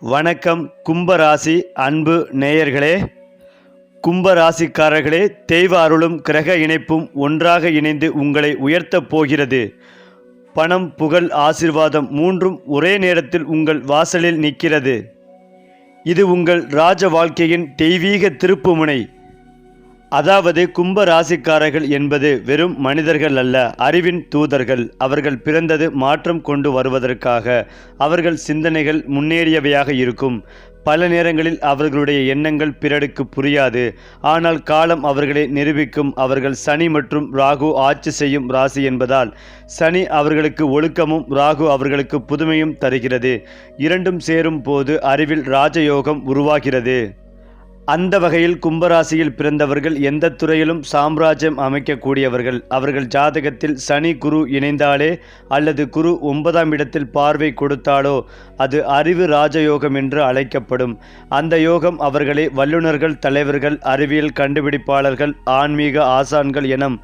வணக்கம் கும்பராசி அன்பு நேயர்களே. கும்பராசிக்காரர்களே தெய்வ அருளும் கிரக இணைப்பும் ஒன்றாக இணைந்து உங்களை உயர்த்தப் போகிறது. பணம் புகழ் ஆசிர்வாதம் மூன்றும் ஒரே நேரத்தில் உங்கள் வாசலில் நிற்கிறது. இது உங்கள் ராஜ வாழ்க்கையின் தெய்வீக திருப்புமுனை அதாவது கும்ப ராசிக்காரர்கள் என்பது வெறும் மனிதர்கள் அல்ல அறிவின் தூதர்கள். அவர்கள் பிறந்தது மாற்றம் கொண்டு வருவதற்காக. அவர்கள் சிந்தனைகள் முன்னேறியவையாக இருக்கும். பல நேரங்களில் அவர்களுடைய எண்ணங்கள் பிறருக்கு புரியாது. ஆனால் காலம் அவர்களை நிரூபிக்கும். அவர்கள் சனி மற்றும் ராகு ஆட்சி செய்யும் ராசி என்பதால் சனி அவர்களுக்கு ஒழுக்கமும் ராகு அவர்களுக்கு புதுமையும் தருகிறது. இரண்டும் சேரும் போது அறிவில் ராஜயோகம் உருவாகிறது. அந்த வகையில் கும்பராசியில் பிறந்தவர்கள் எந்த துறையிலும் சாம்ராஜ்யம் அமைக்கக்கூடியவர்கள். அவர்கள் ஜாதகத்தில் சனி குரு இணைந்தாலே அல்லது குரு ஒன்பதாம் இடத்தில் பார்வை கொடுத்தாலோ அது அறிவு ராஜயோகம் என்று அழைக்கப்படும். அந்த யோகம் அவர்களை வல்லுநர்கள் தலைவர்கள் அறிவியல் கண்டுபிடிப்பாளர்கள் ஆன்மீக ஆசான்கள் எனும்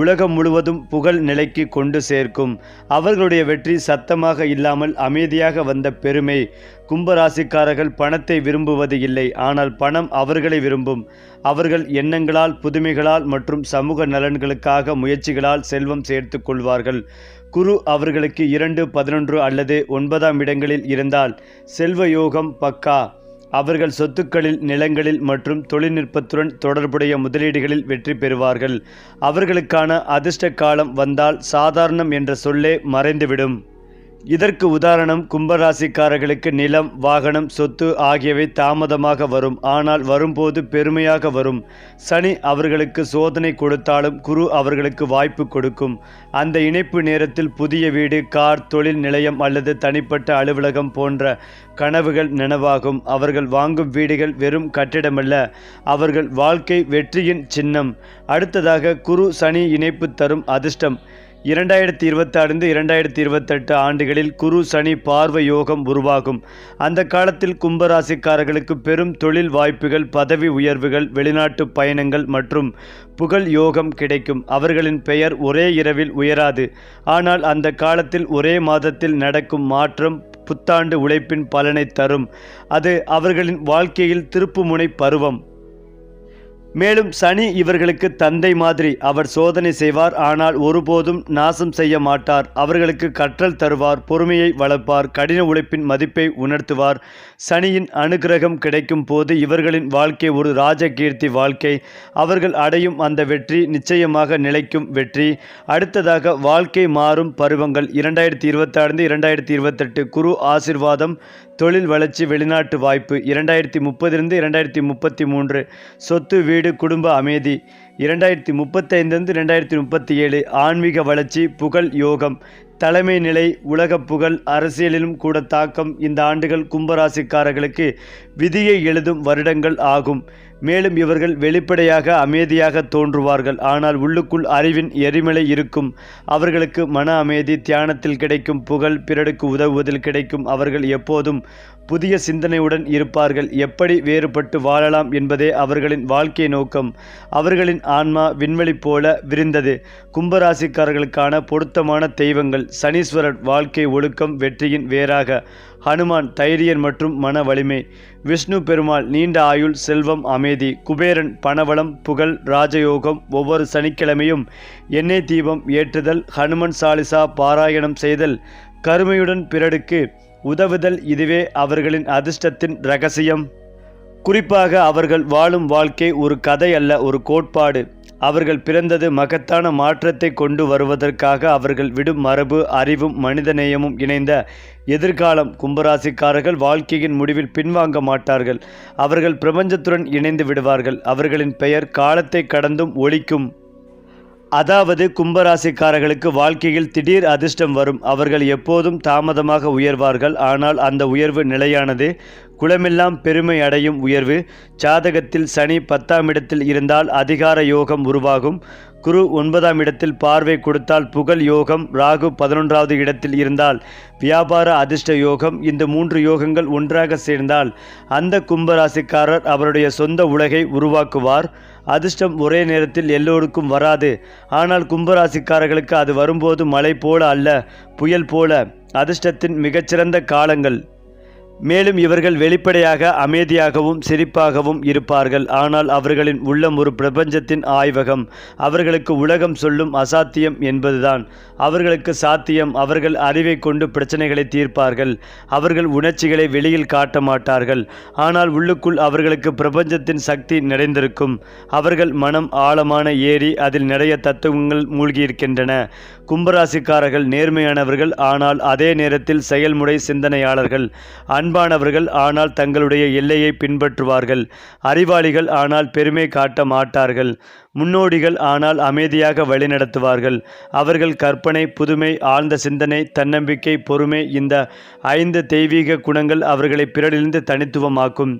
உலகம் முழுவதும் புகழ் நிலைக்கு கொண்டு சேர்க்கும். அவர்களுடைய வெற்றி சத்தமாக இல்லாமல் அமைதியாக வந்த பெருமை. கும்பராசிக்காரர்கள் பணத்தை விரும்புவது இல்லை ஆனால் பணம் அவர்களை விரும்பும். அவர்கள் எண்ணங்களால் புதுமைகளால் மற்றும் சமூக நலன்களுக்காக முயற்சிகளால் செல்வம் சேர்த்து கொள்வார்கள். குரு அவர்களுக்கு இரண்டு பதினொன்று அல்லது ஒன்பதாம் இடங்களில் இருந்தால் செல்வ யோகம் பக்கா. அவர்கள் சொத்துக்களில் நிலங்களில் மற்றும் தொழில்நுட்பத்துடன் தொடர்புடைய முதலீடுகளில் வெற்றி பெறுவார்கள். அவர்களுக்கான அதிர்ஷ்ட காலம் வந்தால் சாதாரணம் என்ற சொல்லே மறைந்துவிடும். இதற்கு உதாரணம் கும்பராசிக்காரர்களுக்கு நிலம் வாகனம் சொத்து ஆகியவை தாமதமாக வரும். ஆனால் வரும்போது பெருமையாக வரும். சனி அவர்களுக்கு சோதனை கொடுத்தாலும் குரு அவர்களுக்கு வாய்ப்பு கொடுக்கும். அந்த இணைப்பு நேரத்தில் புதிய வீடு கார் தொழில் நிலையம் அல்லது தனிப்பட்ட அலுவலகம் போன்ற கனவுகள் நினைவாகும். அவர்கள் வாங்கும் வீடுகள் வெறும் கட்டிடமல்ல. அவர்கள் வாழ்க்கை வெற்றியின் சின்னம். அடுத்ததாக குரு சனி இணைப்பு தரும் அதிர்ஷ்டம். இரண்டாயிரத்தி இருபத்தாறு இரண்டாயிரத்தி இருபத்தெட்டு ஆண்டுகளில் குரு சனி பார்வை யோகம் உருவாகும். அந்த காலத்தில் கும்பராசிக்காரர்களுக்கு பெரும் தொழில் வாய்ப்புகள் பதவி உயர்வுகள் வெளிநாட்டு பயணங்கள் மற்றும் புகழ் யோகம் கிடைக்கும். அவர்களின் பெயர் ஒரே இரவில் உயராது. ஆனால் அந்த காலத்தில் ஒரே மாதத்தில் நடக்கும் மாற்றம் புத்தாண்டு உழைப்பின் பலனை தரும். அது அவர்களின் வாழ்க்கையில் திருப்புமுனை பருவம். மேலும் சனி இவர்களுக்கு தந்தை மாதிரி அவர் சோதனை செய்வார் ஆனால் ஒருபோதும் நாசம் செய்ய மாட்டார். அவர்களுக்கு கற்றல் தருவார் பொறுமையை வளர்ப்பார் கடின உழைப்பின் மதிப்பை உணர்த்துவார். சனியின் அனுகிரகம் கிடைக்கும் போது இவர்களின் வாழ்க்கை ஒரு ராஜகீர்த்தி வாழ்க்கை. அவர்கள் அடையும் அந்த வெற்றி நிச்சயமாக நிலைக்கும் வெற்றி. அடுத்ததாக வாழ்க்கை மாறும் பருவங்கள் இரண்டாயிரத்தி இருபத்தாறு இரண்டாயிரத்தி இருபத்தெட்டு குரு ஆசிர்வாதம் தொழில் வளர்ச்சி வெளிநாட்டு வாய்ப்பு. இரண்டாயிரத்தி முப்பதிலிருந்து இரண்டாயிரத்தி முப்பத்தி மூன்று சொத்து வீடு குடும்ப அமைதி. இரண்டாயிரத்தி முப்பத்தைந்திலிருந்து ரெண்டாயிரத்தி முப்பத்தி ஏழு ஆன்மீக வளர்ச்சி புகழ் யோகம். தலைமை நிலை உலக புகழ் அரசியலிலும் கூட தாக்கம். இந்த ஆண்டுகள் கும்பராசிக்காரர்களுக்கு விதியை எழுதும் வருடங்கள் ஆகும். மேலும் இவர்கள் வெளிப்படையாக அமைதியாக தோன்றுவார்கள். ஆனால் உள்ளுக்குள் அறிவின் எரிமலை இருக்கும். அவர்களுக்கு மன அமைதி தியானத்தில் கிடைக்கும் புகழ் பிறருக்கு உதவுவதில் கிடைக்கும். அவர்கள் எப்போதும் புதிய சிந்தனையுடன் இருப்பார்கள். எப்படி வேறுபட்டு வாழலாம் என்பதே அவர்களின் வாழ்க்கை நோக்கம். அவர்களின் ஆன்மா விண்வெளி போல விரிந்தது. கும்பராசிக்காரர்களுக்கான பொருத்தமான தெய்வங்கள். சனீஸ்வரர் வாழ்க்கை ஒழுக்கம் வெற்றியின் வேறாக. ஹனுமான் தைரியன் மற்றும் மன வலிமை. விஷ்ணு பெருமாள் நீண்ட ஆயுள் செல்வம் அமைதி குபேரன் பணவளம் புகழ் ராஜயோகம் ஒவ்வொரு சனிக்கிழமையும் எண்ணெய் தீபம் ஏற்றுதல் ஹனுமன் சாலிசா பாராயணம் செய்தல் கருமையுடன் பிறடுக்கு உதவுதல் இதுவே அவர்களின் அதிர்ஷ்டத்தின் ரகசியம். குறிப்பாக அவர்கள் வாழும் வாழ்க்கை ஒரு கதை அல்ல ஒரு கோட்பாடு. அவர்கள் பிறந்தது மகத்தான மாற்றத்தை கொண்டு வருவதற்காக அவர்கள் விடும் மரபு அறிவும் மனிதநேயமும் இணைந்த எதிர்காலம் கும்பராசிக்காரர்கள் வாழ்க்கையின் முடிவில் பின்வாங்க மாட்டார்கள். அவர்கள் பிரபஞ்சத்துடன் இணைந்து விடுவார்கள். அவர்களின் பெயர் காலத்தை கடந்தும் ஒழிக்கும். அதாவது கும்பராசிக்காரர்களுக்கு வாழ்க்கையில் திடீர் அதிர்ஷ்டம் வரும். அவர்கள் எப்போதும் தாமதமாக உயர்வார்கள். ஆனால் அந்த உயர்வு நிலையானது குளமெல்லாம் பெருமை அடையும் உயர்வு. ஜாதகத்தில் சனி பத்தாம் இடத்தில் இருந்தால் அதிகார யோகம் உருவாகும். குரு ஒன்பதாம் இடத்தில் பார்வை கொடுத்தால் புகழ் யோகம். ராகு பதினொன்றாவது இடத்தில் இருந்தால் வியாபார அதிர்ஷ்ட யோகம். இந்த மூன்று யோகங்கள் ஒன்றாக சேர்ந்தால் அந்த கும்பராசிக்காரர் அவருடைய சொந்த உலகை உருவாக்குவார். அதிர்ஷ்டம் ஒரே நேரத்தில் எல்லோருக்கும் வராது. ஆனால் கும்பராசிக்காரர்களுக்கு அது வரும்போது மழை போல அல்ல புயல் போல. அதிர்ஷ்டத்தின் மிகச்சிறந்த காலங்கள். மேலும் இவர்கள் வெளிப்படையாக அமைதியாகவும் சிரிப்பாகவும் இருப்பார்கள். ஆனால் அவர்களின் உள்ளம் ஒரு பிரபஞ்சத்தின் ஆய்வகம். அவர்களுக்கு உலகம் சொல்லும் அசாத்தியம் என்பதுதான். அவர்களுக்கு சாத்தியம் அவர்கள் அறிவை கொண்டு பிரச்சனைகளை தீர்ப்பார்கள். அவர்கள் உணர்ச்சிகளை வெளியில் காட்ட மாட்டார்கள். ஆனால் உள்ளுக்குள் அவர்களுக்கு பிரபஞ்சத்தின் சக்தி நிறைந்திருக்கும். அவர்கள் மனம் ஆழமான ஏரி அதில் நிறைய தத்துவங்கள் மூழ்கியிருக்கின்றன கும்பராசிக்காரர்கள் நேர்மையானவர்கள் ஆனால் அதே நேரத்தில் செயல்முறை சிந்தனையாளர்கள். அன்பானவர்கள் ஆனால் தங்களுடைய எல்லையை பின்பற்றுவார்கள். அறிவாளிகள் ஆனால் பெருமை காட்ட மாட்டார்கள். முன்னோடிகள் ஆனால் அமைதியாக வழிநடத்துவார்கள். அவர்கள் கற்பனை புதுமை ஆழ்ந்த சிந்தனை தன்னம்பிக்கை பொறுமை இந்த ஐந்து தெய்வீக குணங்கள் அவர்களை பிறரிலிருந்து தனித்துவமாக்கும்.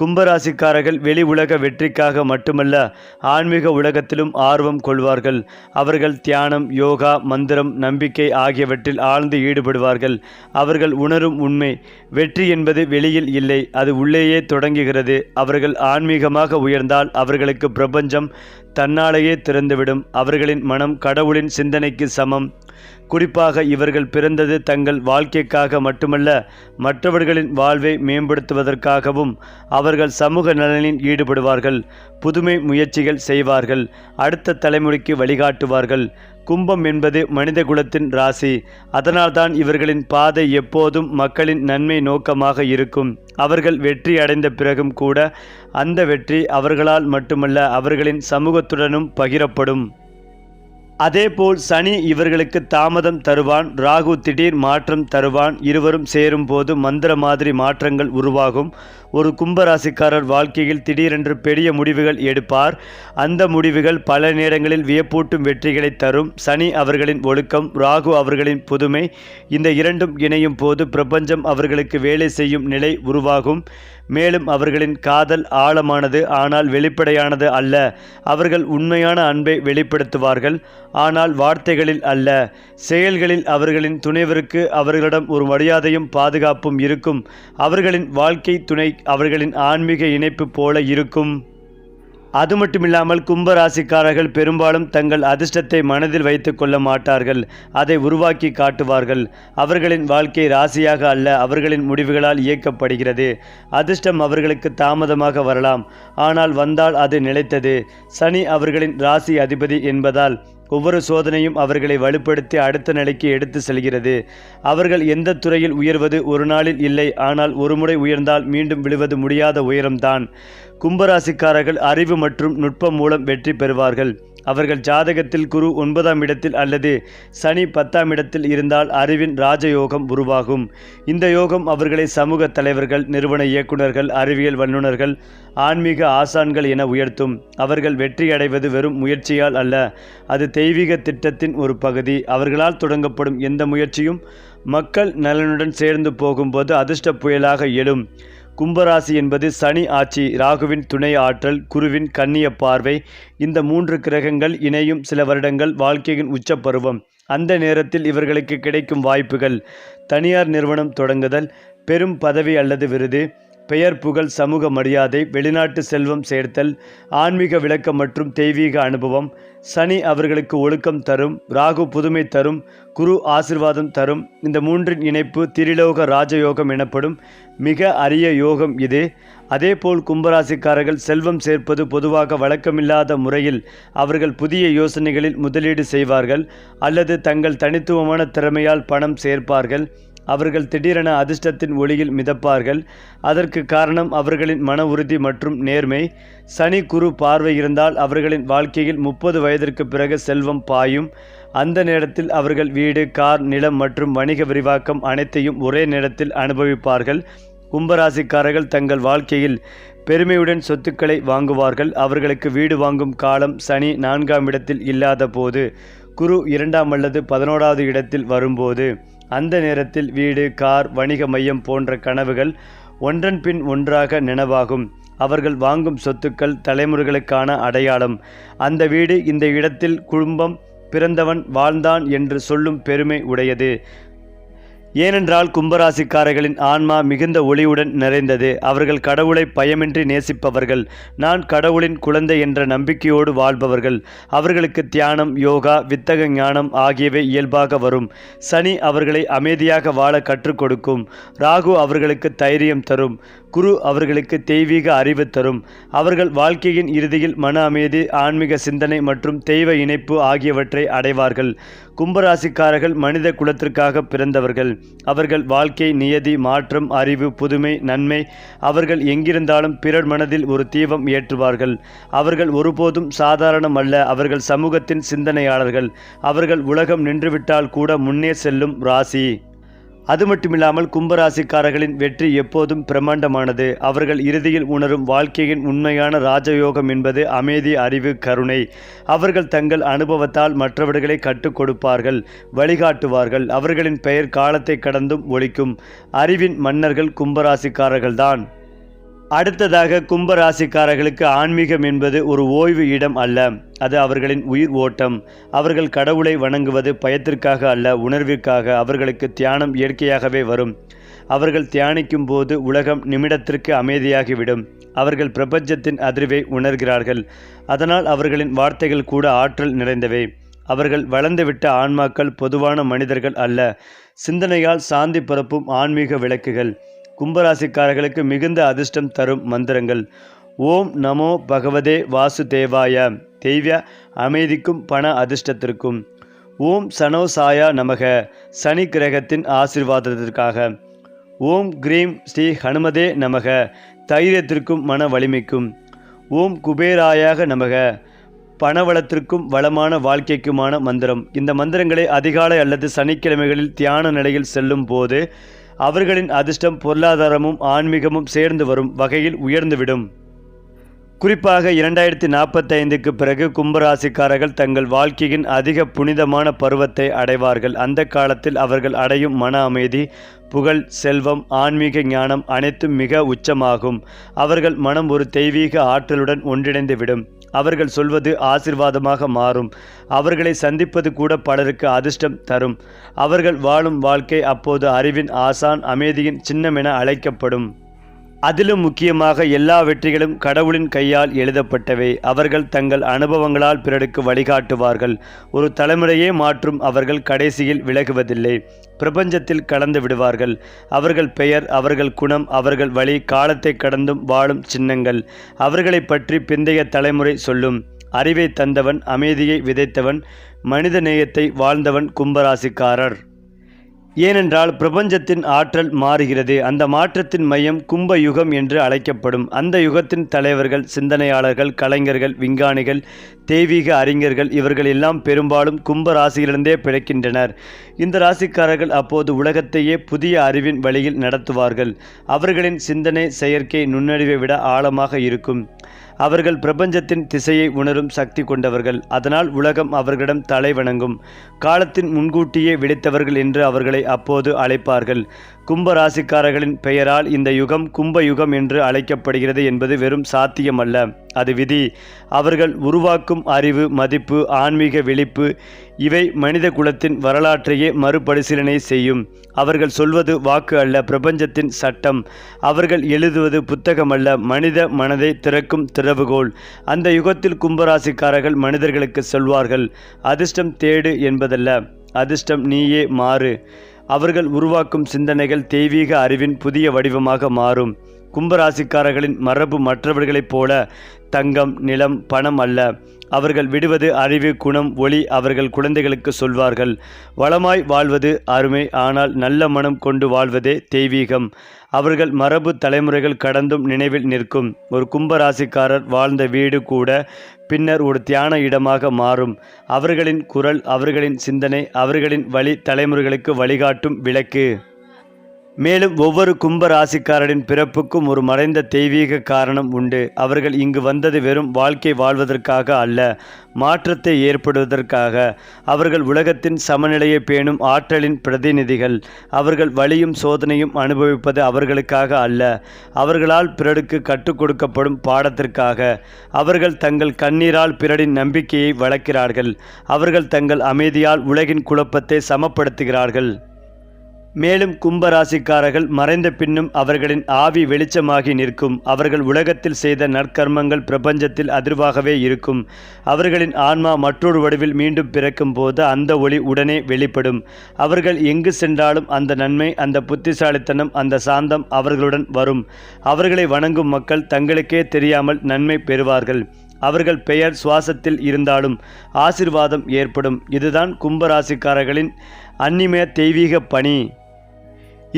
கும்பராசிக்காரர்கள் வெளி உலக வெற்றிக்காக மட்டுமல்ல ஆன்மீக உலகத்திலும் ஆர்வம் கொள்வார்கள். அவர்கள் தியானம் யோகா மந்திரம் நம்பிக்கை ஆகியவற்றில் ஆழ்ந்து ஈடுபடுவார்கள். அவர்கள் உணரும் உண்மை. வெற்றி என்பது வெளியில் இல்லை அது உள்ளேயே தொடங்குகிறது. அவர்கள் ஆன்மீகமாக உயர்ந்தால் அவர்களுக்கு பிரபஞ்சம் தன்னாலேயே திறந்துவிடும். அவர்களின் மனம் கடவுளின் சிந்தனைக்கு சமம். குறிப்பாக இவர்கள் பிறந்தது தங்கள் வாழ்க்கைக்காக மட்டுமல்ல மற்றவர்களின் வாழ்வை மேம்படுத்துவதற்காகவும் அவர்கள் சமூக நலனில் ஈடுபடுவார்கள் புதுமை முயற்சிகள் செய்வார்கள் அடுத்த தலைமுறைக்கு வழிகாட்டுவார்கள். கும்பம் என்பது மனித குலத்தின் ராசி அதனால்தான் இவர்களின் பாதை எப்போதும் மக்களின் நன்மை நோக்கமாக இருக்கும். அவர்கள் வெற்றி அடைந்த பிறகும் கூட அந்த வெற்றி அவர்களால் மட்டுமல்ல அவர்களின் சமூகத்துடனும் பகிரப்படும். அதேபோல் சனி இவர்களுக்கு தாமதம் தருவான். ராகு திடீர் மாற்றம் தருவான். இருவரும் சேரும் போது மந்திர மாதிரி மாற்றங்கள் உருவாகும். ஒரு கும்பராசிக்காரர் வாழ்க்கையில் திடீரென்று பெரிய முடிவுகள் எடுப்பார். அந்த முடிவுகள் பல நேரங்களில் வியப்பூட்டும் வெற்றிகளை தரும். சனி அவர்களின் ஒழுக்கம் ராகு அவர்களின் புதுமை இந்த இரண்டும் இணையும் போது பிரபஞ்சம் அவர்களுக்கு வேலை செய்யும் நிலை உருவாகும். மேலும் அவர்களின் காதல் ஆழமானது ஆனால் வெளிப்படையானது அல்ல. அவர்கள் உண்மையான அன்பை வெளிப்படுத்துவார்கள் ஆனால் வார்த்தைகளில் அல்ல. செயல்களில் அவர்களின் துணைவருக்கு அவர்களிடம் ஒரு மரியாதையும் பாதுகாப்பும் இருக்கும். அவர்களின் வாழ்க்கை துணை அவர்களின் ஆன்மீக இணைப்பு போல இருக்கும். அது மட்டுமில்லாமல் கும்பராசிக்காரர்கள் பெரும்பாலும் தங்கள் அதிர்ஷ்டத்தை மனதில் வைத்து கொள்ள மாட்டார்கள். அதை உருவாக்கி காட்டுவார்கள். அவர்களின் வாழ்க்கை ராசியாக அல்ல அவர்களின் முடிவுகளால் இயக்கப்படுகிறது. அதிர்ஷ்டம் அவர்களுக்கு தாமதமாக வரலாம். ஆனால் வந்தால் அது நிலைத்தது. சனி அவர்களின் ராசி அதிபதி என்பதால் ஒவ்வொரு சோதனையும் அவர்களை வலுப்படுத்தி அடுத்த நிலைக்கு எடுத்து செல்கிறது. அவர்கள் எந்த துறையில் உயர்வது ஒரு நாளில் இல்லை ஆனால் ஒருமுறை உயர்ந்தால் மீண்டும் விழுவது முடியாத உயரம்தான். கும்பராசிக்காரர்கள் அறிவு மற்றும் நுட்பம் மூலம் வெற்றி பெறுவார்கள். அவர்கள் ஜாதகத்தில் குரு ஒன்பதாம் இடத்தில் அல்லது சனி பத்தாம் இடத்தில் இருந்தால் அறிவின் ராஜயோகம் உருவாகும். இந்த யோகம் அவர்களை சமூக தலைவர்கள் நிறுவன இயக்குநர்கள் அறிவியல் வல்லுநர்கள் ஆன்மீக ஆசான்கள் என உயர்த்தும். அவர்கள் வெற்றியடைவது வெறும் முயற்சியால் அல்ல அது தெய்வீக திட்டத்தின் ஒரு பகுதி. அவர்களால் தொடங்கப்படும் எந்த முயற்சியும் மக்கள் நலனுடன் சேர்ந்து போகும்போது அதிர்ஷ்ட புயலாக எழும். கும்பராசி என்பது சனி ஆட்சி ராகுவின் துணை ஆற்றல் குருவின் கண்ணிய பார்வை. இந்த மூன்று கிரகங்கள் இணையும் சில வருடங்கள் வாழ்க்கையின் உச்ச பருவம் அந்த நேரத்தில் இவர்களுக்கு கிடைக்கும் வாய்ப்புகள். தனியார் நிறுவனம் தொடங்குதல் பெரும் பதவி அல்லது விருது. பெயர் புகழ் சமூக மரியாதை வெளிநாட்டு செல்வம் சேர்த்தல் ஆன்மீக விளக்கம் மற்றும் தெய்வீக அனுபவம் சனி அவர்களுக்கு ஒழுக்கம் தரும் ராகு புதுமை தரும் குரு ஆசிர்வாதம் தரும் இந்த மூன்றின் இணைப்பு திரிலோக ராஜயோகம் எனப்படும் மிக அரிய யோகம் இது. அதேபோல் கும்பராசிக்காரர்கள் செல்வம் சேர்ப்பது பொதுவாக வழக்கமில்லாத முறையில் அவர்கள் புதிய யோசனைகளில் முதலீடு செய்வார்கள் அல்லது தங்கள் தனித்துவமான திறமையால் பணம் சேர்ப்பார்கள். அவர்கள் திடீரென அதிர்ஷ்டத்தின் ஒளியில் மிதப்பார்கள். அதற்கு காரணம் அவர்களின் மன உறுதி மற்றும் நேர்மை. சனி குரு பார்வை இருந்தால் அவர்களின் வாழ்க்கையில் முப்பது வயதிற்கு பிறகு செல்வம் பாயும். அந்த நேரத்தில் அவர்கள் வீடு கார் நிலம் மற்றும் வணிக விரிவாக்கம் அனைத்தையும் ஒரே நேரத்தில் அனுபவிப்பார்கள். கும்பராசிக்காரர்கள் தங்கள் வாழ்க்கையில் பெருமையுடன் சொத்துக்களை வாங்குவார்கள். அவர்களுக்கு வீடு வாங்கும் காலம் சனி நான்காம் இடத்தில் இல்லாத போது குரு இரண்டாம் அல்லது பதினோராவது இடத்தில் வரும்போது. அந்த நேரத்தில் வீடு கார் வணிக மையம் போன்ற கனவுகள் ஒன்றன் பின் ஒன்றாக நினைவாகும். அவர்கள் வாங்கும் சொத்துக்கள் தலைமுறைகளுக்கான அடையாளம். அந்த வீடு இந்த இடத்தில் குடும்பம் பிறந்தவன் வாழ்ந்தான் என்று சொல்லும் பெருமை உடையது. ஏனென்றால் கும்பராசிக்காரர்களின் ஆன்மா மிகுந்த ஒளியுடன் நிறைந்தது. அவர்கள் கடவுளை பயமின்றி நேசிப்பவர்கள். நான் கடவுளின் குழந்தை என்ற நம்பிக்கையோடு வாழ்பவர்கள். அவர்களுக்கு தியானம் யோகா வித்தக ஞானம் ஆகியவை இயல்பாக வரும். சனி அவர்களை அமைதியாக வாழ கற்றுக் கொடுக்கும். ராகு அவர்களுக்கு தைரியம் தரும். குரு அவர்களுக்கு தெய்வீக அறிவு தரும். அவர்கள் வாழ்க்கையின் இறுதியில் மன அமைதி ஆன்மீக சிந்தனை மற்றும் தெய்வ இணைப்பு ஆகியவற்றை அடைவார்கள். கும்பராசிக்காரர்கள் மனித குலத்திற்காக பிறந்தவர்கள். அவர்கள் வாழ்க்கை நியதி மாற்றம் அறிவு புதுமை நன்மை அவர்கள் எங்கிருந்தாலும் பிறர் மனதில் ஒரு தீபம் ஏற்றுவார்கள். அவர்கள் ஒருபோதும் சாதாரணம் அல்ல. அவர்கள் சமூகத்தின் சிந்தனையாளர்கள். அவர்கள் உலகம் நின்றுவிட்டால் கூட முன்னே செல்லும் ராசி. அது மட்டுமில்லாமல் கும்பராசிக்காரர்களின் வெற்றி எப்போதும் பிரம்மாண்டமானது. அவர்கள் இறுதியில் உணரும் வாழ்க்கையின் உண்மையான ராஜயோகம் என்பது அமைதி அறிவு கருணை. அவர்கள் தங்கள் அனுபவத்தால் மற்றவர்களை கற்றுக் கொடுப்பார்கள் வழிகாட்டுவார்கள். அவர்களின் பெயர் காலத்தை கடந்தும் ஒழிக்கும். அறிவின் மன்னர்கள் கும்பராசிக்காரர்கள்தான். அடுத்ததாக கும்பராசிக்காரர்களுக்கு ஆன்மீகம் என்பது ஒரு ஓய்வு இடம் அல்ல. அது அவர்களின் உயிர் ஓட்டம். அவர்கள் கடவுளை வணங்குவது பயத்திற்காக அல்ல உணர்விற்காக. அவர்களுக்கு தியானம் இயற்கையாகவே வரும். அவர்கள் தியானிக்கும் போது உலகம் நிமிடத்திற்கு அமைதியாகிவிடும். அவர்கள் பிரபஞ்சத்தின் அதிர்வை உணர்கிறார்கள். அதனால் அவர்களின் வார்த்தைகள் கூட ஆற்றல் நிறைந்தவை. அவர்கள் வளர்ந்துவிட்ட ஆன்மாக்கள் பொதுவான மனிதர்கள் அல்ல. சிந்தனையால் சாந்தி பரப்பும் ஆன்மீக விளக்குகள். கும்பராசிக்காரர்களுக்கு மிகுந்த அதிர்ஷ்டம் தரும் மந்திரங்கள். ஓம் நமோ பகவதே வாசுதேவாய. தெய்வ அமைதிக்கும் பண அதிர்ஷ்டத்திற்கும். ஓம் சனோசாயா நமக. சனி கிரகத்தின் ஆசிர்வாதத்திற்காக. ஓம் கிரீம் ஸ்ரீ ஹனுமதே நமக. தைரியத்திற்கும் மன வலிமைக்கும். ஓம் குபேராயாக நமக. பணவளத்திற்கும் வளமான வாழ்க்கைக்குமான மந்திரம். இந்த மந்திரங்களை அதிகாலை அல்லது சனிக்கிழமைகளில் தியான நிலையில் செல்லும் போது அவர்களின் அதிர்ஷ்டம் பொருளாதாரமும் ஆன்மீகமும் சேர்ந்து வரும் வகையில் உயர்ந்துவிடும். குறிப்பாக இரண்டாயிரத்தி நாற்பத்தைந்துக்கு பிறகு கும்பராசிக்காரர்கள் தங்கள் வாழ்க்கையின் அதிக புனிதமான பருவத்தை அடைவார்கள். அந்த காலத்தில் அவர்கள் அடையும் மன அமைதி புகழ் செல்வம் ஆன்மீக ஞானம் அனைத்தும் மிக உச்சமாகும். அவர்கள் மனம் ஒரு தெய்வீக ஆற்றலுடன் ஒன்றிணைந்துவிடும். அவர்கள் சொல்வது ஆசிர்வாதமாக மாறும். அவர்களை சந்திப்பது கூட பலருக்கு அதிர்ஷ்டம் தரும். அவர்கள் வாழும் வாழ்க்கை அப்போது அறிவின் ஆசான் அமைதியின் சின்னமென அழைக்கப்படும். அதிலும் முக்கியமாக எல்லா வெற்றிகளும் கடவுளின் கையால் எழுதப்பட்டவை. அவர்கள் தங்கள் அனுபவங்களால் பிறருக்கு வழிகாட்டுவார்கள். ஒரு தலைமுறையே மாற்றும் அவர்கள் கடைசியில் விலகுவதில்லை. பிரபஞ்சத்தில் கலந்து விடுவார்கள். அவர்கள் பெயர் அவர்கள் குணம் அவர்கள் வழி காலத்தை கடந்தும் வாழும் சின்னங்கள். அவர்களை பற்றி பிந்தைய தலைமுறை சொல்லும். அறிவை தந்தவன் அமைதியை விதைத்தவன் மனித நேயத்தை வாழ்ந்தவன் கும்பராசிக்காரர். ஏனென்றால் பிரபஞ்சத்தின் ஆற்றல் மாறுகிறது. அந்த மாற்றத்தின் மையம் கும்ப யுகம் என்று அழைக்கப்படும். அந்த யுகத்தின் தலைவர்கள் சிந்தனையாளர்கள் கலைஞர்கள் விஞ்ஞானிகள் தெய்வீக அறிஞர்கள் இவர்கள் எல்லாம் பெரும்பாலும் கும்ப ராசியிலிருந்தே பிழைக்கின்றனர் இந்த ராசிக்காரர்கள் அப்போது உலகத்தையே புதிய அறிவின் வழியில் நடத்துவார்கள். அவர்களின் சிந்தனை செயற்கை நுண்ணறிவை விட ஆழமாக இருக்கும். அவர்கள் பிரபஞ்சத்தின் திசையை உணரும் சக்தி கொண்டவர்கள். அதனால் உலகம் அவர்களிடம் தலை வணங்கும் காலத்தின் முன்கூட்டியே விடைத்தவர்கள் என்று அவர்களை அப்போது அழைப்பார்கள். கும்பராசிக்காரர்களின் பெயரால் இந்த யுகம் கும்ப யுகம் என்று அழைக்கப்படுகிறது என்பது வெறும் சாத்தியமல்ல. அது விதி. அவர்கள் உருவாக்கும் அறிவு மதிப்பு ஆன்மீக விழிப்பு இவை மனித குலத்தின் வரலாற்றையே மறுபரிசீலனை செய்யும். அவர்கள் சொல்வது வாக்கு அல்ல பிரபஞ்சத்தின் சட்டம். அவர்கள் எழுதுவது புத்தகமல்ல மனித மனதை திறக்கும் திறவுகோல் அந்த யுகத்தில் கும்பராசிக்காரர்கள் மனிதர்களுக்கு சொல்வார்கள் அதிர்ஷ்டம் தேடு என்பதல்ல அதிர்ஷ்டம் நீயே மாறு. அவர்கள் உருவாக்கும் சிந்தனைகள் தெய்வீக அறிவின் புதிய வடிவமாக மாறும். கும்பராசிக்காரர்களின் மரபு மற்றவர்களைப் போல தங்கம் நிலம் பணம் அல்ல. அவர்கள் விடுவது அறிவு குணம் ஒளி அவர்கள் குழந்தைகளுக்கு சொல்வார்கள். வளமாய் வாழ்வது அருமை ஆனால் நல்ல மனம் கொண்டு வாழ்வதே தெய்வீகம். அவர்கள் மரபு தலைமுறைகள் கடந்தும் நினைவில் நிற்கும். ஒரு கும்பராசிக்காரர் வாழ்ந்த வீடு கூட பின்னர் ஒரு தியான இடமாக மாறும். அவர்களின் குரல் அவர்களின் சிந்தனை அவர்களின் வழி தலைமுறைகளுக்கு வழிகாட்டும் விளக்கு. மேலும் ஒவ்வொரு கும்ப ராசிக்காரரின் பிறப்புக்கும் ஒரு மறைந்த தெய்வீக காரணம் உண்டு. அவர்கள் இங்கு வந்தது வெறும் வாழ்க்கை வாழ்வதற்காக அல்ல மாற்றத்தை ஏற்படுவதற்காக. அவர்கள் உலகத்தின் சமநிலையை பேணும் ஆற்றலின் பிரதிநிதிகள். அவர்கள் வழியும் சோதனையும் அனுபவிப்பது அவர்களுக்காக அல்ல அவர்களால் பிறருக்கு கற்றுக் கொடுக்கப்படும் பாடத்திற்காக. அவர்கள் தங்கள் கண்ணீரால் பிறரின் நம்பிக்கையை வளர்க்கிறார்கள். அவர்கள் தங்கள் அமைதியால் உலகின் குழப்பத்தை சமப்படுத்துகிறார்கள். மேலும் கும்பராசிக்காரர்கள் மறைந்த பின்னும் அவர்களின் ஆவி வெளிச்சமாகி நிற்கும். அவர்கள் உலகத்தில் செய்த நற்கர்மங்கள் பிரபஞ்சத்தில் அதிர்வாகவே இருக்கும். அவர்களின் ஆன்மா மற்றொரு வடிவில் மீண்டும் பிறக்கும் போது அந்த ஒளி உடனே வெளிப்படும். அவர்கள் எங்கு சென்றாலும் அந்த நன்மை அந்த புத்திசாலித்தனம் அந்த சாந்தம் அவர்களுடன் வரும். அவர்களை வணங்கும் மக்கள் தங்களுக்கே தெரியாமல் நன்மை பெறுவார்கள். அவர்கள் பெயர் சுவாசத்தில் இருந்தாலும் ஆசிர்வாதம் ஏற்படும். இதுதான் கும்பராசிக்காரர்களின் அந்நிமய தெய்வீக பணி.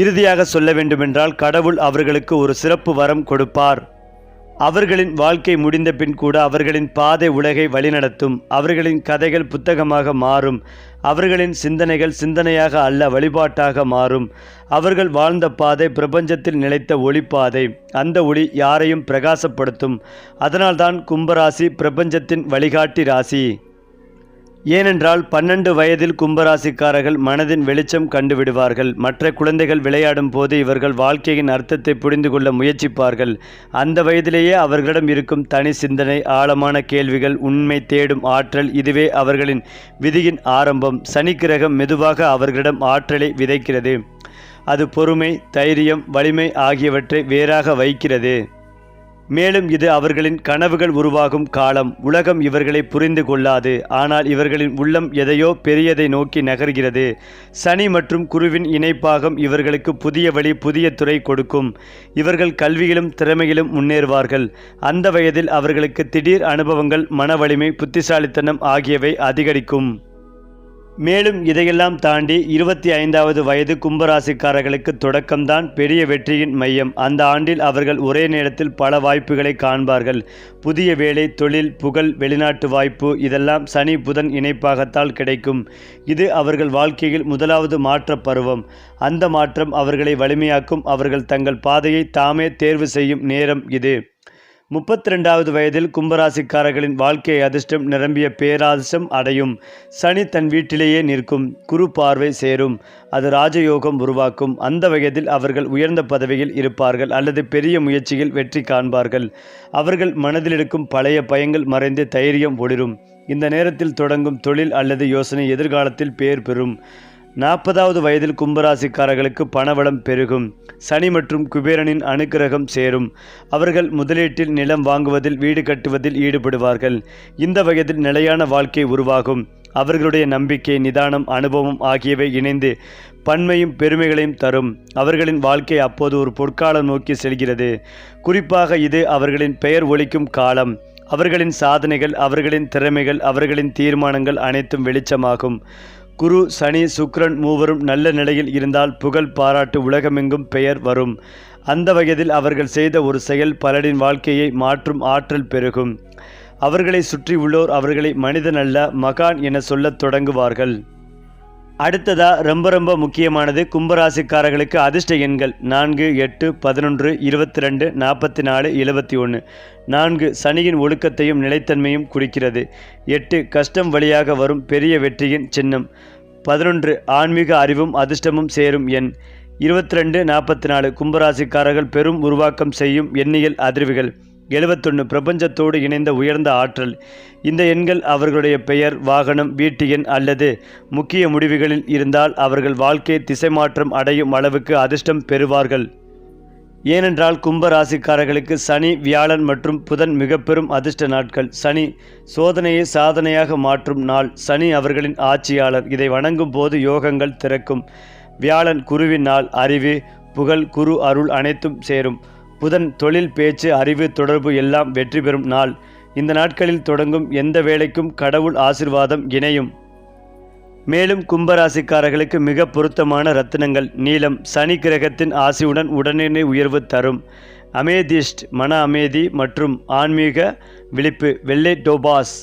இறுதியாக சொல்ல வேண்டுமென்றால் கடவுள் அவர்களுக்கு ஒரு சிறப்பு வரம் கொடுப்பார். அவர்களின் வாழ்க்கை முடிந்த பின் கூட அவர்களின் பாதை உலகை வழிநடத்தும். அவர்களின் கதைகள் புத்தகமாக மாறும். அவர்களின் சிந்தனைகள் சிந்தனையாக அல்ல வழிபாட்டாக மாறும். அவர்கள் வாழ்ந்த பாதை பிரபஞ்சத்தில் நிலைத்த ஒளிப்பாதை அந்த ஒளி யாரையும் பிரகாசப்படுத்தும். அதனால்தான் கும்பராசி பிரபஞ்சத்தின் வழிகாட்டி ராசி. ஏனென்றால் பன்னெண்டு வயதில் கும்பராசிக்காரர்கள் மனதின் வெளிச்சம் கண்டுவிடுவார்கள். மற்ற குழந்தைகள் விளையாடும் போது இவர்கள் வாழ்க்கையின் அர்த்தத்தை புரிந்து கொள்ள முயற்சிப்பார்கள். அந்த வயதிலேயே அவர்களிடம் இருக்கும் தனி சிந்தனை ஆழமான கேள்விகள் உண்மை தேடும் ஆற்றல் இதுவே அவர்களின் விதியின் ஆரம்பம். சனிக்கிரகம் மெதுவாக அவர்களிடம் ஆற்றலை விதைக்கிறது. அது பொறுமை தைரியம் வலிமை ஆகியவற்றை வேறாக வைக்கிறது மேலும் இது அவர்களின் கனவுகள் உருவாகும் காலம். உலகம் இவர்களை புரிந்து கொள்ளாது. ஆனால் இவர்களின் உள்ளம் எதையோ பெரியதை நோக்கி நகர்கிறது. சனி மற்றும் குருவின் இணைப்பாகம் இவர்களுக்கு புதிய வழி புதிய துறை கொடுக்கும். இவர்கள் கல்வியிலும் திறமையிலும் முன்னேறுவார்கள். அந்த வயதில் அவர்களுக்கு திடீர் அனுபவங்கள் மன வலிமை புத்திசாலித்தனம் ஆகியவை அதிகரிக்கும். மேலும் இதையெல்லாம் தாண்டி இருபத்தி ஐந்தாவது வயது கும்பராசிக்காரர்களுக்கு தொடக்கம்தான் பெரிய வெற்றியின் மையம். அந்த ஆண்டில் அவர்கள் ஒரே நேரத்தில் பல வாய்ப்புகளை காண்பார்கள். புதிய வேலை தொழில் புகழ் வெளிநாட்டு வாய்ப்பு இதெல்லாம் சனி புதன் இணைப்பாகத்தால் கிடைக்கும். இது அவர்கள் வாழ்க்கையில் முதலாவது மாற்ற பருவம். அந்த மாற்றம் அவர்களை வலிமையாக்கும். அவர்கள் தங்கள் பாதையை தாமே தேர்வு செய்யும் நேரம் இது. முப்பத்தி ரெண்டாவது வயதில் கும்பராசிக்காரர்களின் வாழ்க்கை அதிர்ஷ்டம் நிரம்பிய பேராதிர்ஷ்டம் அடையும். சனி தன் வீட்டிலேயே நிற்கும் குரு பார்வை சேரும். அது ராஜயோகம் உருவாக்கும். அந்த வயதில் அவர்கள் உயர்ந்த பதவியில் இருப்பார்கள் அல்லது பெரிய முயற்சியில் வெற்றி காண்பார்கள். அவர்கள் மனதில் இருக்கும் பழைய பயங்கள் மறைந்து தைரியம் ஒளிரும். இந்த நேரத்தில் தொடங்கும் தொழில் அல்லது யோசனை எதிர்காலத்தில் பேர் பெறும். நாற்பதாவது வயதில் கும்பராசிக்காரர்களுக்கு பணவளம் பெருகும். சனி மற்றும் குபேரனின் அனுக்கிரகம் சேரும். அவர்கள் முதலீட்டில் நிலம் வாங்குவதில் வீடு கட்டுவதில் ஈடுபடுவார்கள். இந்த வயதில் நிலையான வாழ்க்கை உருவாகும். அவர்களுடைய நம்பிக்கை நிதானம் அனுபவம் ஆகியவை இணைந்து பன்மையும் பெருமைகளையும் தரும். அவர்களின் வாழ்க்கை அப்போது ஒரு பொற்காலம் நோக்கி செல்கிறது. குறிப்பாக இது அவர்களின் பெயர் ஒழிக்கும் காலம். அவர்களின் சாதனைகள் அவர்களின் திறமைகள் அவர்களின் தீர்மானங்கள் அனைத்தும் வெளிச்சமாகும். குரு சனி சுக்ரன் மூவரும் நல்ல நிலையில் இருந்தால் புகழ் பாராட்டு உலகமெங்கும் பெயர் வரும். அந்த வயதில் அவர்கள் செய்த ஒரு செயல் பலரின் வாழ்க்கையை மாற்றும் ஆற்றல் பெருகும். அவர்களை சுற்றி உள்ளோர் அவர்களை மனிதனல்ல மகான் என சொல்லத் தொடங்குவார்கள். அடுத்ததா ரொம்ப ரொம்ப முக்கியமானது கும்பராசிக்காரர்களுக்கு அதிர்ஷ்ட எண்கள் நான்கு எட்டு பதினொன்று இருபத்தி ரெண்டு நாற்பத்தி நாலு எழுபத்தி ஒன்று நான்கு சனியின் ஒழுக்கத்தையும் நிலைத்தன்மையும் குறிக்கிறது. எட்டு கஷ்டம் வழியாக வரும் பெரிய வெற்றியின் சின்னம். பதினொன்று ஆன்மீக அறிவும் அதிர்ஷ்டமும் சேரும் எண். இருபத்தி ரெண்டு நாற்பத்தி நாலு கும்பராசிக்காரர்கள் பெரும் உருவாக்கம் செய்யும் எண்ணியல் அதிர்வுகள். எழுபத்தொன்று பிரபஞ்சத்தோடு இணைந்த உயர்ந்த ஆற்றல். இந்த எண்கள் அவர்களுடைய பெயர் வாகனம் வீட்டு எண் அல்லது முக்கிய முடிவுகளில் இருந்தால் அவர்கள் வாழ்க்கை திசை மாற்றம் அடையும் அளவுக்கு அதிர்ஷ்டம் பெறுவார்கள். ஏனென்றால் கும்ப ராசிக்காரர்களுக்கு சனி வியாழன் மற்றும் புதன் மிக பெரும் அதிர்ஷ்ட நாட்கள். சனி சோதனையை சாதனையாக மாற்றும் நாள். சனி அவர்களின் ஆட்சியாளர். இதை வணங்கும் போது யோகங்கள் திறக்கும். வியாழன் குருவின் நாள். அறிவு புகழ் குரு அருள் அனைத்தும் சேரும். புதன் தொழில் பேச்சு அறிவு தொடர்பு எல்லாம் வெற்றி பெறும் நாள். இந்த நாட்களில் தொடங்கும் எந்த வேலைக்கும் கடவுள் ஆசிர்வாதம் இணையும். மேலும் கும்பராசிக்காரர்களுக்கு மிக பொருத்தமான ரத்தினங்கள். நீளம் சனி கிரகத்தின் ஆசியுடன் உடனடி உயர்வு தரும். அமேதிஸ்ட் மன அமைதி மற்றும் ஆன்மீக விழிப்பு வெள்ளை டோபாஸ்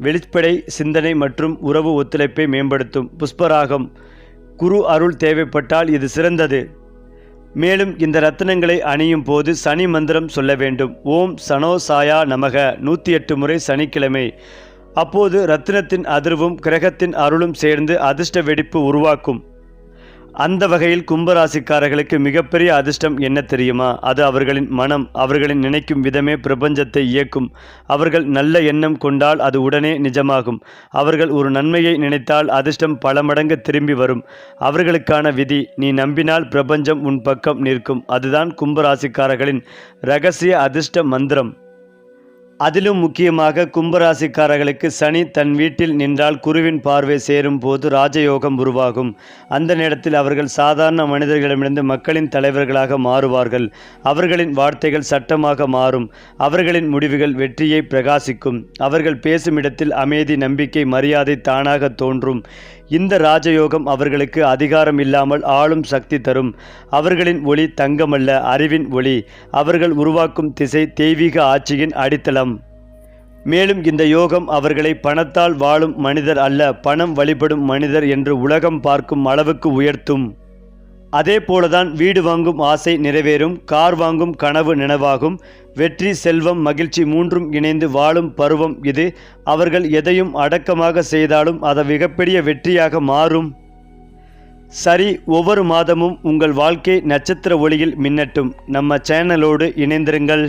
வெளிப்படை சிந்தனை மற்றும் உறவு ஒத்துழைப்பை மேம்படுத்தும். புஷ்பராகம் குரு அருள் தேவைப்பட்டால் இது சிறந்தது. மேலும் இந்த ரத்தினங்களை அணியும் போது சனி மந்திரம் சொல்ல வேண்டும். ஓம் சனோ சாயா நமக. நூற்றி எட்டு முறை சனிக்கிழமை. அப்போது ரத்தினத்தின் அதிர்வும் கிரகத்தின் அருளும் சேர்ந்து அதிர்ஷ்ட வெடிப்பு உருவாக்கும். அந்த வகையில் கும்பராசிக்காரர்களுக்கு மிகப்பெரிய அதிர்ஷ்டம் என்ன தெரியுமா? அது அவர்களின் மனம் அவர்களின் நினைக்கும் விதமே பிரபஞ்சத்தை இயக்கும். அவர்கள் நல்ல எண்ணம் கொண்டால் அது உடனே நிஜமாகும். அவர்கள் ஒரு நன்மையை நினைத்தால் அதிர்ஷ்டம் பல மடங்கு திரும்பி வரும். அவர்களுக்கான விதி நீ நம்பினால் பிரபஞ்சம் உன் பக்கம் நிற்கும். அதுதான் கும்பராசிக்காரர்களின் ரகசிய அதிர்ஷ்ட மந்திரம். அதிலும் முக்கியமாக கும்பராசிக்காரர்களுக்கு சனி தன் வீட்டில் நின்றால் குருவின் பார்வை சேரும் போது ராஜயோகம் உருவாகும். அந்த நேரத்தில் அவர்கள் சாதாரண மனிதர்களிடமிருந்து மக்களின் தலைவர்களாக மாறுவார்கள். அவர்களின் வார்த்தைகள் சட்டமாக மாறும். அவர்களின் முடிவுகள் வெற்றியை பிரகாசிக்கும். அவர்கள் பேசும் இடத்தில் அமைதி நம்பிக்கை மரியாதை தானாக தோன்றும். இந்த ராஜயோகம் அவர்களுக்கு அதிகாரம் இல்லாமல் ஆளும் சக்தி தரும். அவர்களின் ஒளி தங்கமல்ல அறிவின் ஒளி. அவர்கள் உருவாக்கும் திசை தெய்வீக ஆட்சியின் அடித்தளம். மேலும் இந்த யோகம் அவர்களை பணத்தால் வாழும் மனிதர் அல்ல பணம் வழிபடும் மனிதர் என்று உலகம் பார்க்கும் அளவுக்கு உயர்த்தும். அதே போலதான் வீடு வாங்கும் ஆசை நிறைவேறும் கார் வாங்கும் கனவு நினைவாகும் வெற்றி செல்வம் மகிழ்ச்சி மூன்றும் இணைந்து வாழும் பருவம் இது. அவர்கள் எதையும் அடக்கமாக செய்தாலும் அது மிகப்பெரிய வெற்றியாக மாறும். சரி ஒவ்வொரு மாதமும் உங்கள் வாழ்க்கை நட்சத்திர ஒளியில் மின்னட்டும். நம்ம சேனலோடு இணைந்திருங்கள்.